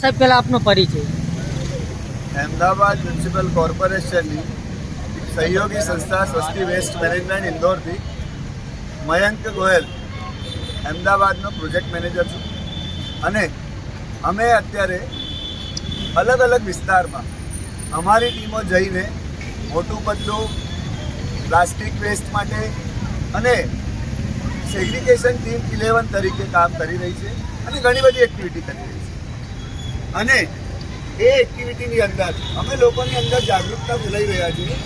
સાહેબ, પહેલા આપનો પરિચય. અમદાવાદ મ્યુનિસિપલ કોર્પોરેશનની સહયોગી સંસ્થા સસ્તી વેસ્ટ મેનેજમેન્ટ ઇન્દોરથી મયંક ગોયલ અમદાવાદનો પ્રોજેક્ટ મેનેજર છું. અને અમે અત્યારે અલગ અલગ વિસ્તારમાં અમારી ટીમો જઈને મોટું પતલું પ્લાસ્ટિક વેસ્ટ માટે અને સેગ્રિગેશન ટીમ ઇલેવન તરીકે કામ કરી રહી છે અને ઘણી બધી એક્ટિવિટી કરી રહી છે. અને એ એક્ટિવિટીની અંદર અમે લોકોની અંદર જાગૃતતા ફેલાઈ રહ્યા છીએ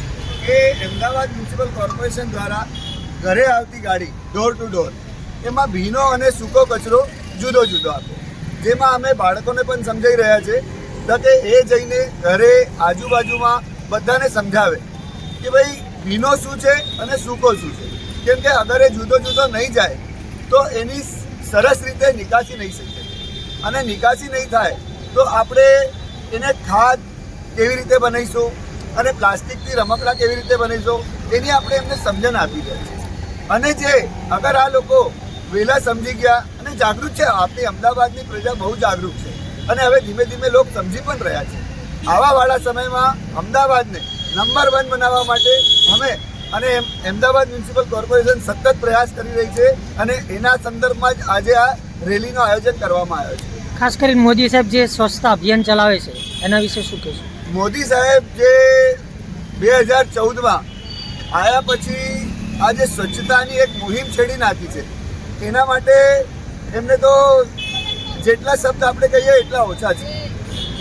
કે અમદાવાદ મ્યુનિસિપલ કોર્પોરેશન દ્વારા ઘરે આવતી ગાડી ડોર ટુ ડોર એમાં ભીનો અને સૂકો કચરો જુદો જુદો આપે. જેમાં અમે બાળકોને પણ સમજાઈ રહ્યા છે તો કે એ જઈને ઘરે આજુબાજુમાં બધાને સમજાવે કે ભાઈ, ભીનો શું છે અને સૂકો શું છે? કેમ કે અગર એ જુદો જુદો નહીં જાય, તો એની સરસ રીતે નિકાસી નહીં શકે. અને નિકાસી નહીં થાય તો આપણે એને ખાદ કેવી રીતે બનાવીશું અને પ્લાસ્ટિકથી રમકડા કેવી રીતે બનાવીશું એની આપણે એમને સમજણ આપી રહ્યા છે. અને જે અગર આ લોકો વહેલા સમજી ગયા અને જાગૃત છે, આપણી અમદાવાદની પ્રજા બહુ જાગૃત છે અને હવે ધીમે ધીમે લોકો સમજી પણ રહ્યા છે. આવા વાળા સમયમાં અમદાવાદને નંબર વન બનાવવા માટે અમે અને અમદાવાદ મ્યુનિસિપલ કોર્પોરેશન સતત પ્રયાસ કરી રહી છે અને એના સંદર્ભમાં જ આજે આ રેલીનું આયોજન કરવામાં આવ્યો છે. ખાસ કરીને મોદી સાહેબ જે સ્વચ્છતા અભિયાન ચલાવે છે, એના વિશે શું કહેશો? મોદી સાહેબ જે બે હજાર ચૌદમાં આવ્યા પછી આ જે સ્વચ્છતાની એક મુહિમ છેડી નાખી છે, એના માટે એમને તો જેટલા શબ્દ આપણે કહીએ એટલા ઓછા છે.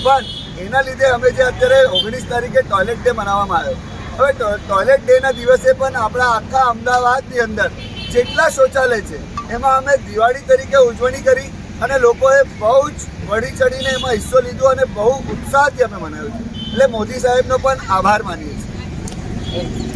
પણ એના લીધે અમે જે અત્યારે ઓગણીસ તારીખે ટોયલેટ ડે મનાવવામાં આવ્યો. હવે ટોયલેટ ડેના દિવસે પણ આપણા આખા અમદાવાદની અંદર જેટલા શૌચાલય છે, એમાં અમે દિવાળી તરીકે ઉજવણી કરી અને લોકોએ બહુ જ વળી ચડીને એમાં હિસ્સો લીધો અને બહુ ઉત્સાહથી અમે મનાવ્યું એટલે મોદી સાહેબનો પણ આભાર માનીએ છીએ.